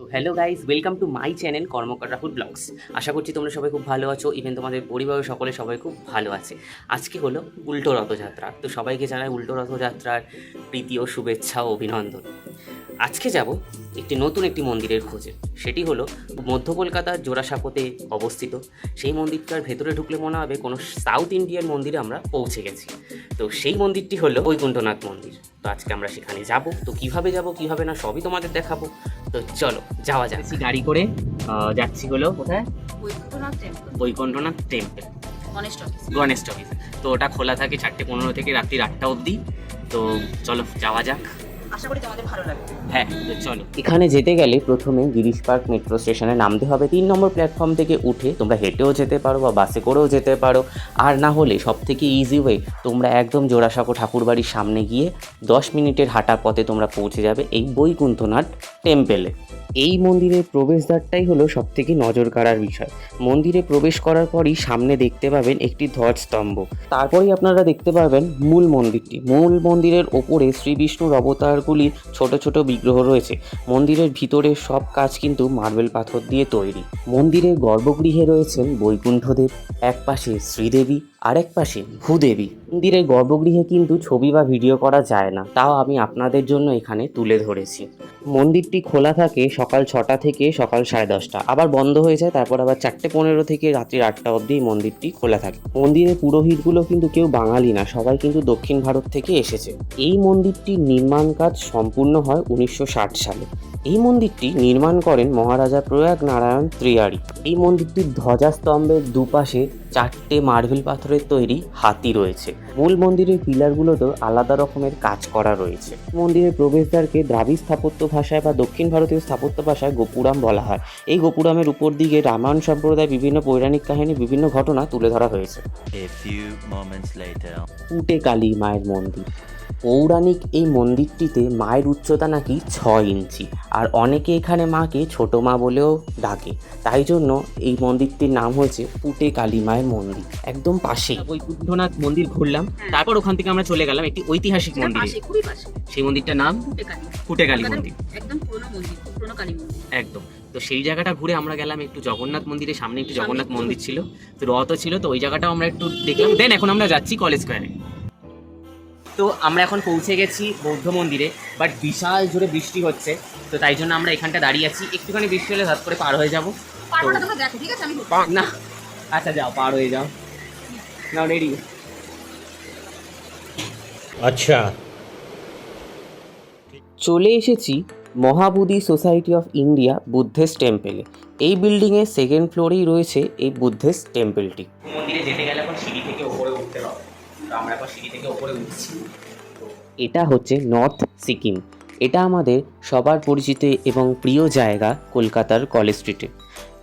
তো hello guys welcome to my channel Karmakar Rahul blogs আশা করছি তোমরা সবাই খুব ভালো আছো ইভেন তোমাদের পরিবারের সকলে সবাই খুব ভালো আছে। আজকে হলো উল্টো রথযাত্রা, তো সবাইকে জানাই উল্টো রথযাত্রার প্রীতি ও শুভেচ্ছা ও অভিনন্দন। আজকে যাব একটি নতুন একটি মন্দিরের খোঁজে, সেটি হলো মধ্য কলকাতার জোড়াসাঁকোতে অবস্থিত। সেই মন্দিরটার ভেতরে ঢুকলে মনে হবে কোনো সাউথ ইন্ডিয়ান মন্দিরে আমরা পৌঁছে গেছি। তো সেই মন্দিরটি হলো বৈকুণ্ঠনাথ মন্দির। তো আজকে আমরা সেখানে যাব, তো কীভাবে যাব, কীভাবে না সবই তোমাদের দেখাবো। তো চলো যাওয়া যাক। গাড়ি করে যাচ্ছি হলো কোথায়? বৈকুণ্ঠনাথ টেম্পল গণেশ টকিস তো ওটা খোলা থাকে চারটে পনেরো থেকে রাত্রি আটটা অবধি। তো চলো যাওয়া যাক। আশা করি তোমাদের ভালো লাগবে। হ্যাঁ চলো। এখানে যেতে গেলে প্রথমে গিরিশ পার্ক মেট্রো স্টেশনে নামতে হবে। তিন নম্বর প্ল্যাটফর্ম থেকে উঠে তোমরা হেঁটেও যেতে পারো বা বাসে করেও যেতে পারো। আর না হলে সব থেকে ইজি ওয়ে তোমরা একদম জোড়াসাঁকো ঠাকুরবাড়ির সামনে গিয়ে দশ মিনিটের হাঁটা পথে তোমরা পৌঁছে যাবে এই বৈকুণ্ঠনাথ টেম্পেলে এই মন্দিরের প্রবেশদ্বারটাই হলো সব থেকে নজর কাড়ার বিষয়। মন্দিরে প্রবেশ করার পরই সামনে দেখতে পাবেন একটি ধ্বজস্তম্ভ। তারপরেই আপনারা দেখতে পাবেন মূল মন্দিরটি। মূল মন্দিরের ওপরে শ্রী বিষ্ণুর অবতারগুলির ছোট ছোট বিগ্রহ রয়েছে। মন্দিরের ভিতরে সব কাজ কিন্তু মার্বেল পাথর দিয়ে তৈরি। মন্দিরের গর্ভগৃহে রয়েছেন বৈকুণ্ঠদেব, এক পাশে শ্রীদেবী আরেক পাশে ভূদেবী। মন্দিরের গর্ভগৃহে কিন্তু ছবি বা ভিডিও করা যায় না, তাও আমি আপনাদের জন্য এখানে তুলে ধরেছি। মন্দিরটি খোলা থাকে সকাল ছটা থেকে সকাল সাড়ে দশটা। আবার বন্ধ হয়ে যায়, তারপর আবার চারটে পনেরো থেকে রাত্রি আটটা অবধি মন্দিরটি খোলা থাকে। মন্দিরের পুরোহিতগুলো কিন্তু কেউ বাঙালি না, সবাই কিন্তু দক্ষিণ ভারত থেকে এসেছে। এই মন্দিরটির নির্মাণ কাজ সম্পূর্ণ হয় উনিশশো ষাট সালে। এই মন্দিরটি নির্মাণ করেন মহারাজা প্রয়াগ নারায়ণ ত্রিয়ারি। এই মন্দিরটির ধ্বজাস্তম্ভের দুপাশে চারটে মার্বেল পাথরের তৈরি হাতি রয়েছে। মূল মন্দিরের পিলারগুলোতেও আলাদা রকমের কাজ করা রয়েছে। মন্দিরের প্রবেশদ্বারকে দ্রাবিড় স্থাপত্য ভাষায় বা দক্ষিণ ভারতীয় স্থাপত্য ভাষায় গোপুরাম বলা হয়। এই গোপুরামের উপর দিকে রামায়ণ সম্প্রদায় বিভিন্ন পৌরাণিক কাহিনী বিভিন্ন ঘটনা তুলে ধরা হয়েছে. উটে কালী মায়ের মন্দির। পৌরাণিক এই মন্দিরটিতে মায়ের উচ্চতা নাকি ছ ইঞ্চি। আর অনেকে এখানে মাকে ছোট মা বলেও ডাকে। তাই জন্য এই মন্দিরটির নাম হয়েছে পুটে কালী মায়ের মন্দির। একদম পাশেই। বৈকুণ্ঠনাথ মন্দির ঘুরলাম। তারপর ওখান থেকে আমরা চলে গেলাম একটি ঐতিহাসিক মন্দিরে। সেই মন্দিরটার নাম ফুটে কালী ফুটে কালী কলকাতার মন্দির। একদম পুরনো মন্দির পুরনো কালী মন্দির। একদম। তো সেই জায়গাটা ঘুরে আমরা গেলাম একটু জগন্নাথ মন্দিরের সামনে একটু জগন্নাথ মন্দির ছিল। তো রথও ছিল তো ওই জায়গাটাও আমরা একটু দেখলাম। দেন এখন আমরা যাচ্ছি কলেজ স্কোয়ারে তো আমরা এখন পৌঁছে গেছি বৌদ্ধ মন্দিরে বাট বিশাল জোরে বৃষ্টি হচ্ছে তো তাই জন্য আমরা এখানটা দাঁড়িয়ে আছি। একটুখানি বৃষ্টি হলে হাত করে পার হয়ে যাব। না আচ্ছা যাও পার হয়ে যাও। না রেডি আচ্ছা। চলে এসেছি Mahabodhi society of India Buddhist টেম্পেলে। এই বিল্ডিংয়ের সেকেন্ড ফ্লোরেই রয়েছে এই বুদ্ধিস্ট টেম্পেলটি। মন্দিরে যেতে গেলে থেকে উঠছি। এটা হচ্ছে নর্থ সিকিম। এটা আমাদের সবার পরিচিত এবং প্রিয় জায়গা কলকাতার কলেজ স্ট্রিটে।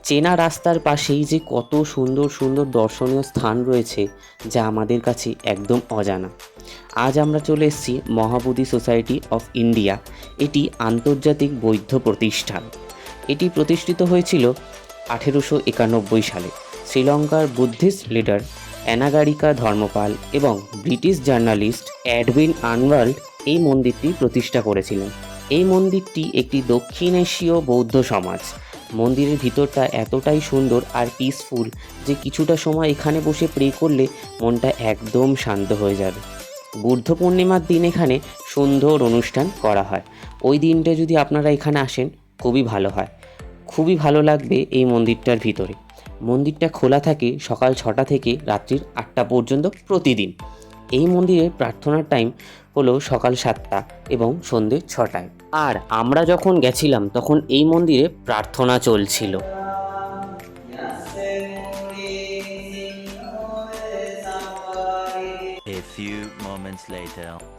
চেনা রাস্তার পাশেই যে কত সুন্দর সুন্দর দর্শনীয় স্থান রয়েছে, যা আমাদের কাছে একদম অজানা। আজ আমরা চলে এসেছি মহাবোধি সোসাইটি অফ ইন্ডিয়া, এটি আন্তর্জাতিক বৌদ্ধ প্রতিষ্ঠান। এটি প্রতিষ্ঠিত হয়েছিল আঠেরোশো একানব্বই সালে। শ্রীলঙ্কার বুদ্ধিস্ট লিডার অ্যানাগারিকা ধর্মপাল এবং ব্রিটিশ জার্নালিস্ট অ্যাডউইন আনওয়ার্ল্ড এই মন্দিরটি প্রতিষ্ঠা করেছিলেন। এই মন্দিরটি একটি দক্ষিণ এশীয় বৌদ্ধ সমাজ। মন্দিরের ভিতরটা এতটাই সুন্দর আর পিসফুল যে কিছুটা সময় এখানে বসে প্রে করলে মনটা একদম শান্ত হয়ে যাবে। বুদ্ধ পূর্ণিমার দিন এখানে সুন্দর অনুষ্ঠান করা হয়। ওই দিনটা যদি আপনারা এখানে আসেন, খুবই ভালো হয়। খুবই ভালো লাগবে এই মন্দিরটার ভিতরে। মন্দিরটা খোলা থাকে সকাল ছটা থেকে রাত্রির আটটা পর্যন্ত প্রতিদিন। এই মন্দিরের প্রার্থনার টাইম হলো সকাল সাতটা এবং সন্ধ্যে ছটায়। আর আমরা যখন গেছিলাম তখন এই মন্দিরে প্রার্থনা চলছিল.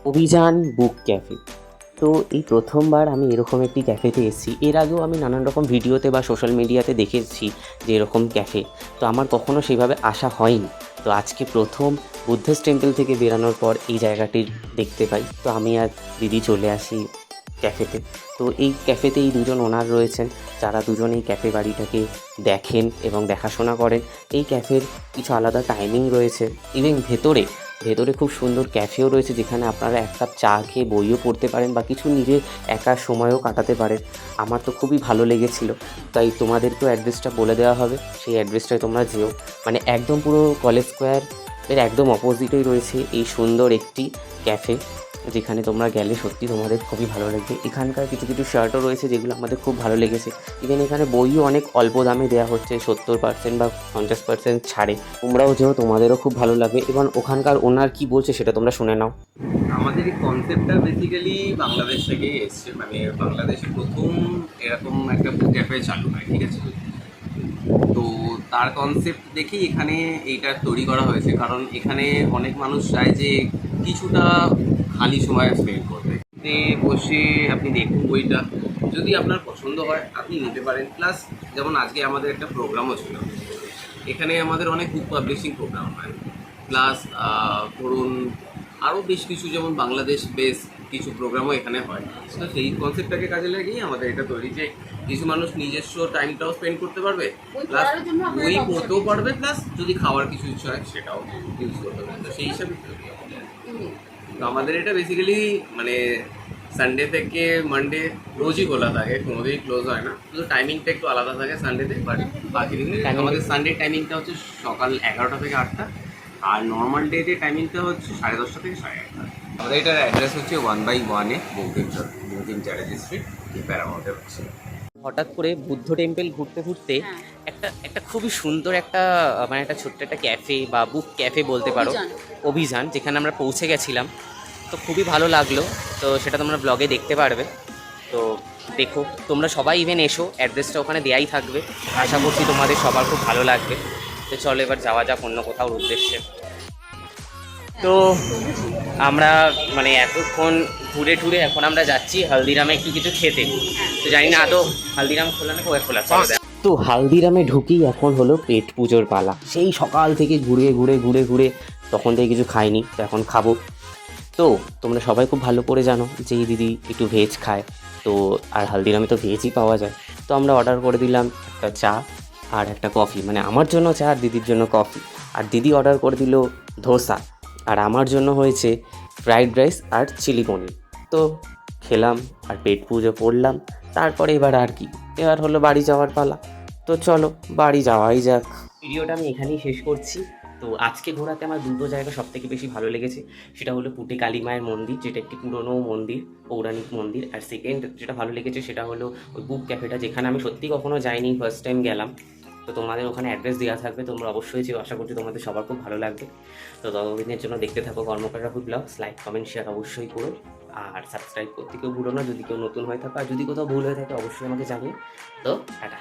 অভিযান বুক ক্যাফে। তো এই প্রথমবার আমি এরকম একটি ক্যাফেতে এসেছি। এর আগেও আমি নানান রকম ভিডিওতে বা সোশ্যাল মিডিয়াতে দেখেছি যে এরকম ক্যাফে। তো আমার কখনো সেইভাবে আসা হয়নি। তো আজকে প্রথম বুদ্ধিস্ট টেম্পল থেকে বেরানোর পর এই জায়গাটি দেখতে পাই। তো আমি আর দিদি চলে আসি ক্যাফেতে। তো এই ক্যাফেতে এই দুজন ওনার রয়েছেন। যারা দুজন এই ক্যাফে বাড়িটাকে দেখেন এবং দেখাশোনা করেন। এই ক্যাফের কিছু আলাদা টাইমিং রয়েছে। ইভেন ভেতরে ভেতরে খুব সুন্দর ক্যাফেও রয়েছে যেখানে আপনারা এক কাপ চা খেয়ে বইও পড়তে পারেন বা কিছু নিজে একা সময়ও কাটাতে পারেন। আমার তো খুবই ভালো লেগেছিল। তাই তোমাদেরকেও অ্যাড্রেসটা বলে দেওয়া হবে। সেই অ্যাড্রেসটায় তোমরা যেও। মানে একদম পুরো কলেজ স্কোয়ার এর একদম অপোজিটেই রয়েছে এই সুন্দর একটি ক্যাফে যেখানে তোমরা গেলে সত্যি তোমাদের খুবই ভালো লাগবে। এখানকার কিছু কিছু শার্টও রয়েছে যেগুলো আমাদের খুব ভালো লেগেছে। ইভেন এখানে বইও অনেক অল্প দামে দেওয়া হচ্ছে, সত্তর পার্সেন্ট বা পঞ্চাশ পার্সেন্ট ছাড়ে। তোমরাও যেও, তোমাদেরও খুব ভালো লাগবে। এবং ওখানকার ওনার কি বলছে সেটা তোমরা শুনে নাও। আমাদের এই কনসেপ্টটা বেসিক্যালি বাংলাদেশ থেকেই এসছে। মানে বাংলাদেশে প্রথম এরকম একটা বুক ক্যাফে চালু হয়, ঠিক আছে? তো তার কনসেপ্ট দেখেই এখানে এইটা তৈরি করা হয়েছে। কারণ এখানে অনেক মানুষ চায় যে কিছুটা খালি সময় স্পেন্ড করবে। তে বসে আপনি দেখুন বইটা। যদি আপনার পছন্দ হয় আপনি নিতে পারেন। প্লাস যেমন আজকে আমাদের একটা প্রোগ্রামও ছিল। এখানে আমাদের অনেক বুক পাবলিশিং প্রোগ্রাম হয়। প্লাস ধরুন আরও বেশ কিছু যেমন বাংলাদেশ বেস কিছু প্রোগ্রামও এখানে হয়। তো সেই কনসেপ্টটাকে কাজে লাগিয়ে আমাদের এটা তৈরি যে কিছু মানুষ নিজস্ব টাইমটাও স্পেন্ড করতে পারবে। প্লাস বই পড়তেও পারবে। প্লাস যদি খাওয়ার কিছু ইচ্ছা হয় সেটাও ইউজ করতে পারবে। তো সেই হিসাবে। তো আমাদের এটা বেসিক্যালি মানে সানডে থেকে মানডে রোজই খোলা থাকে কোনোদিনই ক্লোজ হয় না। শুধু টাইমিংটা একটু আলাদা থাকে সানডেতে বাট বাকি দিনে আমাদের সানডে টাইমিংটা হচ্ছে সকাল এগারোটা থেকে আটটা আর নর্মাল ডেতে টাইমিংটা হচ্ছে সাড়ে দশটা থেকে সাড়ে আটটা। আমাদের এটার অ্যাড্রেস হচ্ছে ওয়ান বাই ওয়ানে বঙ্কিমচর বঙ্কিম চ্যাটার্জি স্ট্রিট প্যারামাউন্টে হচ্ছে। হঠাৎ করে বুদ্ধ টেম্পল ঘুরতে ঘুরতে হ্যাঁ। একটা একটা খুবই সুন্দর একটা মানে একটা ছোট্ট একটা ক্যাফে বা বুক ক্যাফে বলতে পারো। অভিযান। যেখানে আমরা পৌঁছে গেছিলাম। তো খুবই ভালো লাগল। তো সেটা তোমরা ব্লগে দেখতে পারবে। তো দেখো, তোমরা সবাই ইভেন এসো অ্যাড্রেসটা ওখানে দেয়াই থাকবে। আশা করছি তোমাদের সবার খুব ভালো লাগবে। তো চলো এবার যাওয়া যাক অন্য কোথাও উদ্দেশ্যে। তো আমরা মানে এতক্ষণ ঘুরে টুরে এখন আমরা যাচ্ছি হালদিরামে একটু কিছু খেতে। তো জানি না, আদৌ হালদিরাম খোলা না কবে খোলা? তো হালদিরামে ঢুকেই এখন হলো পেট পুজোর পালা। সেই সকাল থেকে ঘুরে ঘুরে ঘুরে ঘুরে তখন থেকে কিছু খাইনি, তো এখন খাব। তো তোমরা সবাই খুব ভালো করে জানো যে এই দিদি একটু ভেজ খায়, তো আর হালদিরামে তো ভেজই পাওয়া যায়। তো আমরা অর্ডার করে দিলাম একটা চা আর একটা কফি মানে আমার জন্য চা আর দিদির জন্য কফি আর দিদি অর্ডার করে দিল ধোসা, আর আমার জন্য হয়েছে ফ্রাইড রাইস আর চিলি পনির। তো খেলাম আর পেট পুজো করলাম, তারপরে এবার আর কি, এবার হলো বাড়ি যাওয়ার পালা। তো চলো বাড়ি যাওয়াই যাক। ভিডিওটা আমি এখানেই শেষ করছি। তো আজকে ঘোরাতে আমার দুটো জায়গা সব থেকে বেশি ভালো লেগেছে। সেটা হলো পুটে কালী মায়ের মন্দির, যেটা একটি পুরনো মন্দির, পৌরাণিক মন্দির। আর সেকেন্ড যেটা ভালো লেগেছে সেটা হলো ওই বুক ক্যাফেটা যেখানে আমি সত্যি কখনো যাইনি ফার্স্ট টাইম গেলাম। তো তোমাদের ওখানে অ্যাড্রেস দেওয়া থাকবে, তোমরা অবশ্যই যে আশা করছি তোমাদের সবার খুব ভালো লাগবে। তো ততদিনের জন্য দেখতে থাকো কর্মকার Rahul blogs like comment share অবশ্যই করো। আর সাবস্ক্রাইব করতে কেউ ভুলো না, যদি কেউ নতুন হয়ে থাকো, আর যদি কোথাও ভুল হয়ে থাকে, অবশ্যই আমাকে জানিও। তো টাটা।